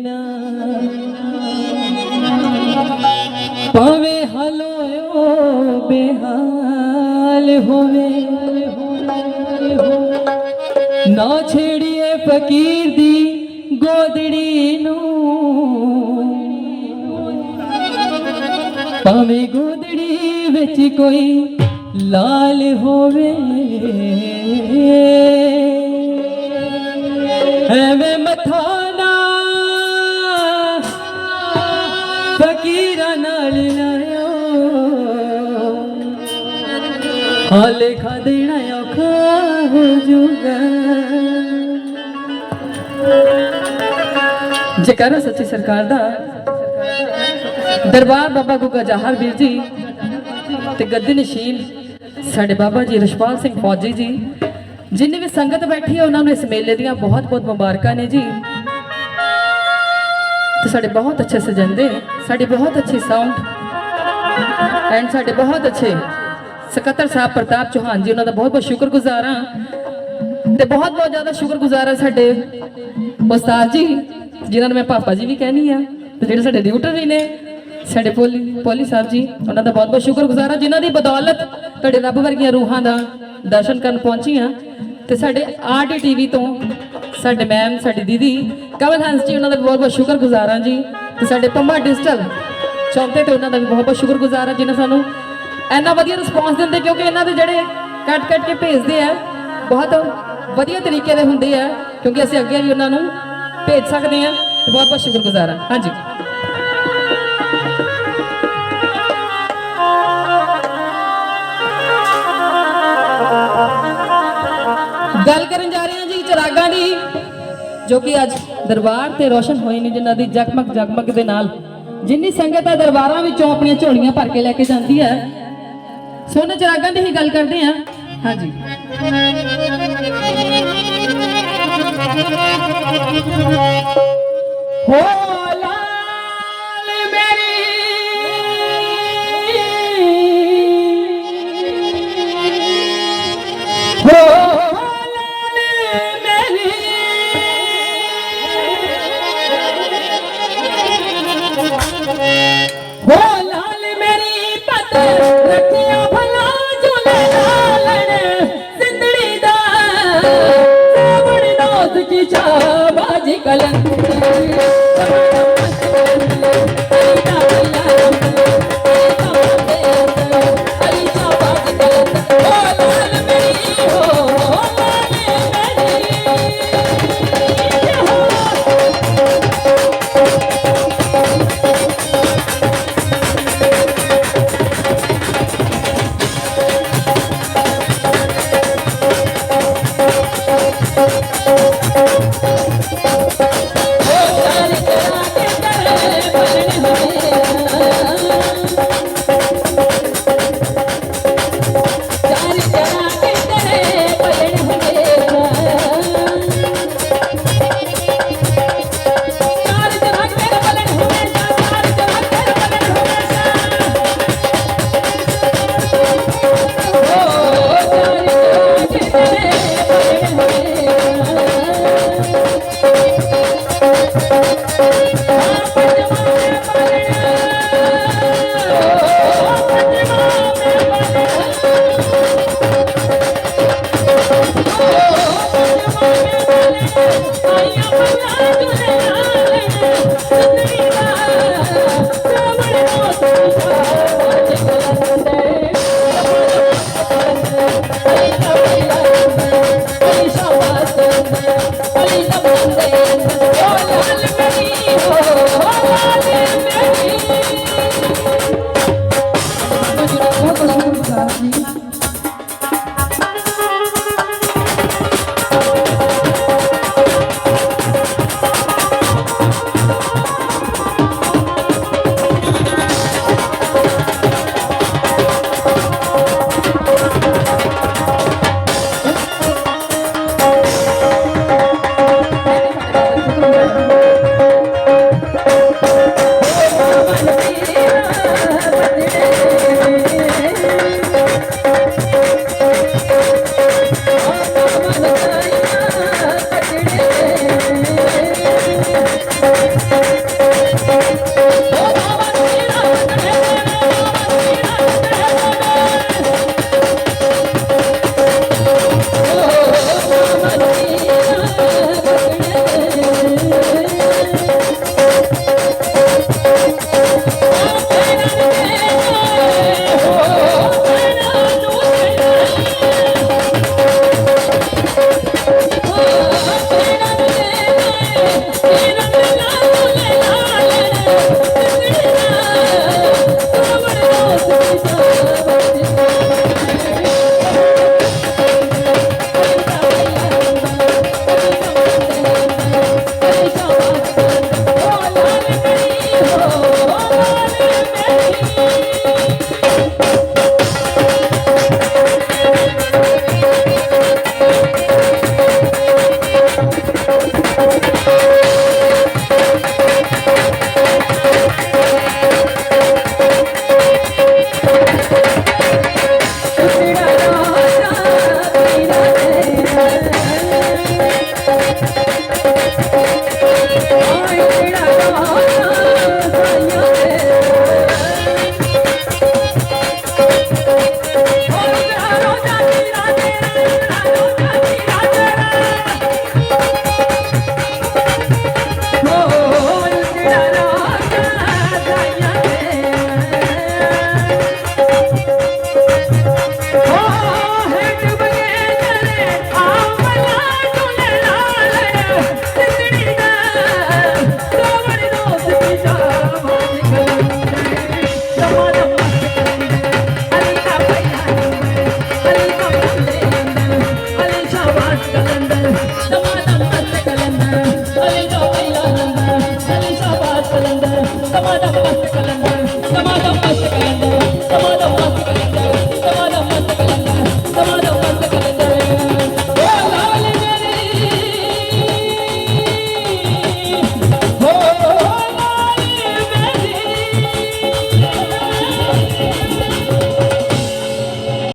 ਨਾ ਭਾਵੇਂ ਹਲੋਇਓ, ਬੇਹਾਲ ਹੋਵੇ। ਨਾ ਛੇੜੀਏ ਫਕੀਰ ਦੀ ਗੋਦੜੀ ਨੂੰ। ਭਾਵੇਂ ਗੋਦੜੀ ਵਿੱਚ ਕੋਈ ਲਾਲ ਹੋਵੇ। ਐਵੇਂ ਮੱਥਾ ਹਾਲੇ ਖਾਦਣਾ ਔਖਾ ਹੋ ਜੂਗਾ ਜੇਕਰ ਸੱਚੀ ਸਰਕਾਰ ਦਾ ਦਰਬਾਰ ਬਾਬਾ ਗੁੱਗਾ ਜਹਰ ਵੀਰ ਜੀ ਤੇ ਗੱਦੀ ਨਸ਼ੀਨ ਸਾਡੇ ਬਾਬਾ ਜੀ ਰਸ਼ਪਾਲ ਸਿੰਘ ਫੌਜੀ ਜੀ, ਜਿੰਨੇ ਵੀ ਸੰਗਤ ਬੈਠੀ ਹੈ, ਉਹਨਾਂ ਨੂੰ ਇਸ ਮੇਲੇ ਦੀਆਂ ਬਹੁਤ ਬਹੁਤ ਮੁਬਾਰਕਾਂ ਨੇ ਜੀ। ਤੇ ਸਾਡੇ ਬਹੁਤ ਅੱਛੇ ਸਜੰਦੇ, ਸਾਡੇ ਬਹੁਤ ਅੱਛੇ ਸਾਊਂਡ ਐਂਡ ਸਾਡੇ ਬਹੁਤ ਅੱਛੇ ਸਕੱਤਰ ਸਾਹਿਬ ਪ੍ਰਤਾਪ ਚੌਹਾਨ ਜੀ, ਉਹਨਾਂ ਦਾ ਬਹੁਤ ਬਹੁਤ ਸ਼ੁਕਰਗੁਜ਼ਾਰ ਹਾਂ। ਤੇ ਬਹੁਤ ਬਹੁਤ ਜ਼ਿਆਦਾ ਸ਼ੁਕਰਗੁਜ਼ਾਰ ਹਾਂ ਸਾਡੇ ਉਸਤਾਦ ਜੀ, ਜਿਨ੍ਹਾਂ ਨੂੰ ਮੈਂ ਪਾਪਾ ਜੀ ਵੀ ਕਹਿੰਦੀ ਆ ਤੇ ਜਿਹੜੇ ਸਾਡੇ ਡਿਊਟਰ ਵੀ ਨੇ, ਸਾਡੇ ਪੋਲੀ ਪੋਲੀ ਸਾਹਿਬ ਜੀ, ਉਹਨਾਂ ਦਾ ਬਹੁਤ ਬਹੁਤ ਸ਼ੁਕਰਗੁਜ਼ਾਰ ਹਾਂ, ਜਿਨ੍ਹਾਂ ਦੀ ਬਦੌਲਤ ਤੁਹਾਡੇ ਰੱਬ ਵਰਗੀਆਂ ਰੂਹਾਂ ਦਾ ਦਰਸ਼ਨ ਕਰਨ ਪਹੁੰਚੀ ਪਹੁੰਚੀਆਂ ਤੇ ਸਾਡੇ ਆਰਟੀ ਟੀਵੀ ਤੋਂ ਸਾਡੇ ਮੈਮ, ਸਾਡੀ ਦੀਦੀ ਕਮਲ ਹੰਸ ਜੀ, ਉਹਨਾਂ ਦਾ ਬਹੁਤ ਬਹੁਤ ਸ਼ੁਕਰਗੁਜ਼ਾਰ ਹਾਂ ਜੀ। ਤੇ ਸਾਡੇ ਪੰਮਾ ਡਿਜੀਟਲ ਚੌਂਤੇ ਤੇ ਉਹਨਾਂ ਦਾ ਵੀ ਬਹੁਤ ਬਹੁਤ ਸ਼ੁਕਰਗੁਜ਼ਾਰ ਹਾਂ, ਜਿਨ੍ਹਾਂ ਸਾਨੂੰ ਇੰਨਾ ਵਧੀਆ ਰਿਸਪੌਂਸ ਦਿੰਦੇ ਕਿਉਂਕਿ ਇਹਨਾਂ ਦੇ ਜਿਹੜੇ ਕੱਟ ਕੱਟ ਕੇ ਭੇਜਦੇ ਆ, ਬਹੁਤ ਵਧੀਆ ਤਰੀਕੇ ਦੇ ਹੁੰਦੇ ਆ, ਕਿਉਂਕਿ ਅਸੀਂ ਅੱਗੇ ਵੀ ਉਹਨਾਂ ਨੂੰ ਭੇਜ ਸਕਦੇ ਆ। ਬਹੁਤ ਬਹੁਤ ਸ਼ੁਕਰਗੁਜ਼ਾਰ ਹਾਂ ਹਾਂਜੀ। ਗੱਲ ਕਰਨ ਜਾ ਰਹੇ ਹਾਂ ਜੀ ਚਰਾਗਾਂ ਦੀ, ਜੋ ਕਿ ਅੱਜ ਦਰਬਾਰ ਤੇ ਰੋਸ਼ਨ ਹੋਏ ਨੇ, ਜਿਨ੍ਹਾਂ ਦੀ ਜਗਮਗ ਜਗਮਗ ਦੇ ਨਾਲ ਜਿੰਨੀ ਸੰਗਤ ਆ ਦਰਬਾਰਾਂ ਵਿੱਚੋਂ ਆਪਣੀਆਂ ਝੋਲੀਆਂ ਭਰ ਕੇ ਲੈ ਕੇ ਜਾਂਦੀ ਹੈ ਸੋਨੇ ਚਰਾਗਾਂ ਦੀ ਹੀ ਗੱਲ ਕਰਦੇ ਹਾਂ। ਹਾਂਜੀ। ਹੋ ਲਾਲ ਮੇਰੀ। ਹੋ ਲਾਲ balan balan Dalam